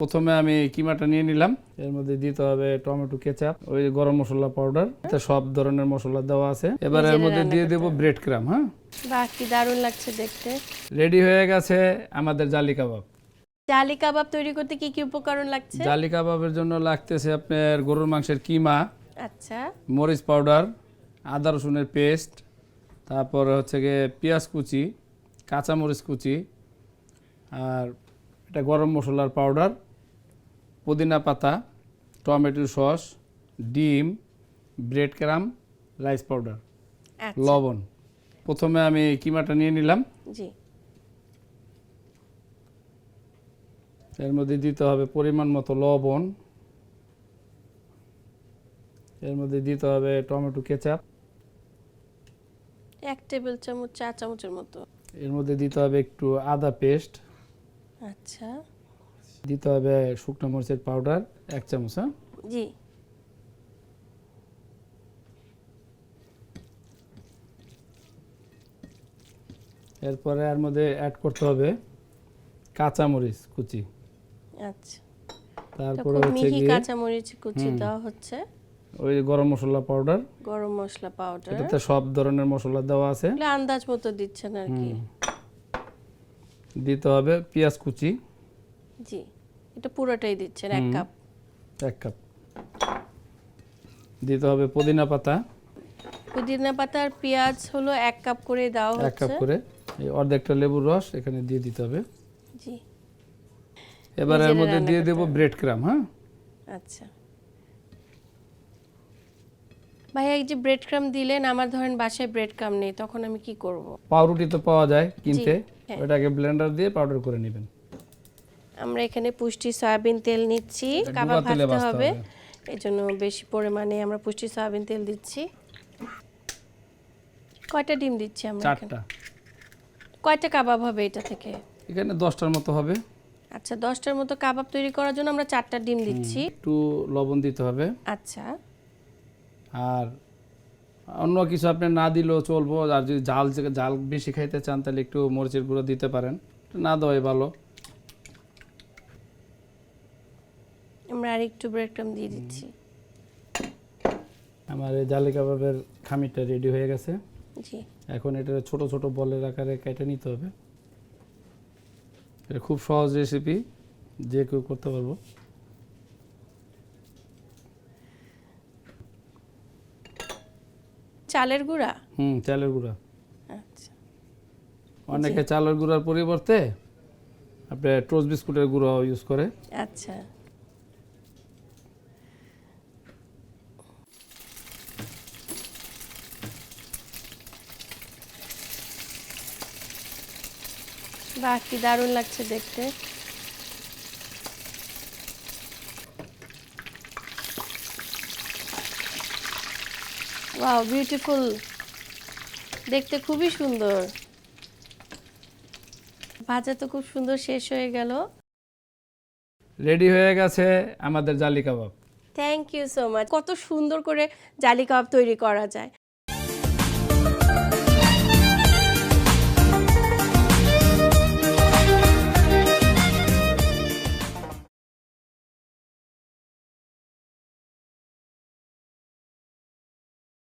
প্রথমে আমি কিমাটা নিয়ে নিলাম। এর মধ্যে দিতে হবে টমেটো কেচাপ ওই গরম মশলা পাউডার। সব ধরনের মশলা দেওয়া আছে। এবার এর মধ্যে দিয়ে দেবো ব্রেড ক্রাম হ্যাঁ? বাহ কি দারুণ লাগছে দেখতে। রেডি হয়ে গেছে আমাদের জালি কাবাব। জালি কাবাব তৈরি করতে কি কি উপকরণ লাগছে? জালি কাবাবের জন্য লাগতেছে আপনার গরুর মাংসের কিমা আচ্ছা। মরিচ পাউডার আদা রসুনের পেস্ট তারপর হচ্ছে গিয়ে পেঁয়াজ কুচি কাঁচা মরিচ কুচি আর এটা গরম মশলার পাউডার। পুদিনা পাতা টমেটো সস ডিম ব্রেড ক্রাম রাইস পাউডার আচ্ছা। লবণ। প্রথমে আমি কিমাটা নিয়ে নিলাম। জি। এর মধ্যে দিতে হবে পরিমাণ মতো লবণ। এর মধ্যে দিতে হবে টমেটো কেচাপ। এক টেবিল চামচ চা চামচের মতো। এর মধ্যে দিতে হবে একটু আদা পেস্ট। আচ্ছা। দিতে হবে শুকনো মরিচের পাউডার এক চামচ হ্যাঁ? জি। এরপরে এর মধ্যে অ্যাড করতে হবে কাঁচা মরিচ কুচি। আচ্ছা। তারপরে হচ্ছে মিহি গিয়ে কাঁচামরিচ কুচি। দেওয়া হচ্ছে। ওই গরম মশলা পাউডার। গরম মশলা পাউডার। এটাতে সব ধরনের মশলা দেওয়া আছে। আন্দাজ মতো দিচ্ছেন আর কি। দিতে হবে পেঁয়াজ কুচি। জি। এটা পুরোটাই দিচ্ছেন এক কাপ। এক কাপ। দিতে হবে পুদিনা পাতা। পুদিনা পাতা আর পেঁয়াজ হলো এক কাপ করে দেওয়া এক কাপ করে। এই অর্ধেকটা লেবুর রস এখানে দিয়ে দিতে হবে। জি। এবার এর মধ্যে দিয়ে দেবো ব্রেড ক্রাম হ্যাঁ? আচ্ছা। ভাইয়া এই যে ব্রেড ক্রাম দিলেন আমার ধরেন বাসায় ব্রেড ক্রাম নেই তখন আমি কি করব? পাউরুটি তো পাওয়া যায় কিনতে। হ্যাঁ। ওটাকে ব্লেন্ডার দিয়ে পাউডার করে নেবেন। আমরা এখানে পুষ্টি সয়াবিন তেল নিচ্ছি কাবাব ভাজতে হবে। এই জন্য বেশি পরিমাণে আমরা পুষ্টি সয়াবিন তেল দিচ্ছি। কয়টা ডিম দিচ্ছি আমরা চারটা। কয়টা কাবাব হবে এটা থেকে? এখানে দশটার মতো হবে। আচ্ছা দশটার মতো কাবাব তৈরি করার জন্য আমরা চারটা ডিম দিচ্ছি। একটু লবণ দিতে হবে। আচ্ছা। আর অন্য কিছু আপনি না দিলেও চলবো। আর যদি জাল জাল বেশি খাইতে চান তাহলে একটু মরিচের গুঁড়ো দিতে পারেন। না দেওয়াই ভালো আমরা আর একটু ব্রেড ক্রাম দিয়ে দিচ্ছি। আমার এই জালি কাবাবের খামিরটা রেডি হয়ে গেছে। জি। এখন এটা ছোট ছোট বলের আকারে কেটে নিতে হবে। এটা খুব সহজ রেসিপি যে কেউ করতে পারব। চালের গুঁড়া? হুম চালের গুঁড়া। আচ্ছা। অনেকে চালের গুঁড়ার পরিবর্তে আপনি টোস্ট বিস্কুটের গুঁড়ো ইউজ করে। আচ্ছা। বাহ কি দারুণ লাগছে দেখতে। ওয়াও বিউটিফুল দেখতে খুবই সুন্দর। ভাজা তো খুব সুন্দর শেষ হয়ে গেল। রেডি হয়ে গেছে আমাদের জালি কাবাব। থ্যাংক ইউ সো মাচ কত সুন্দর করে জালি কাবাব তৈরি করা যায়।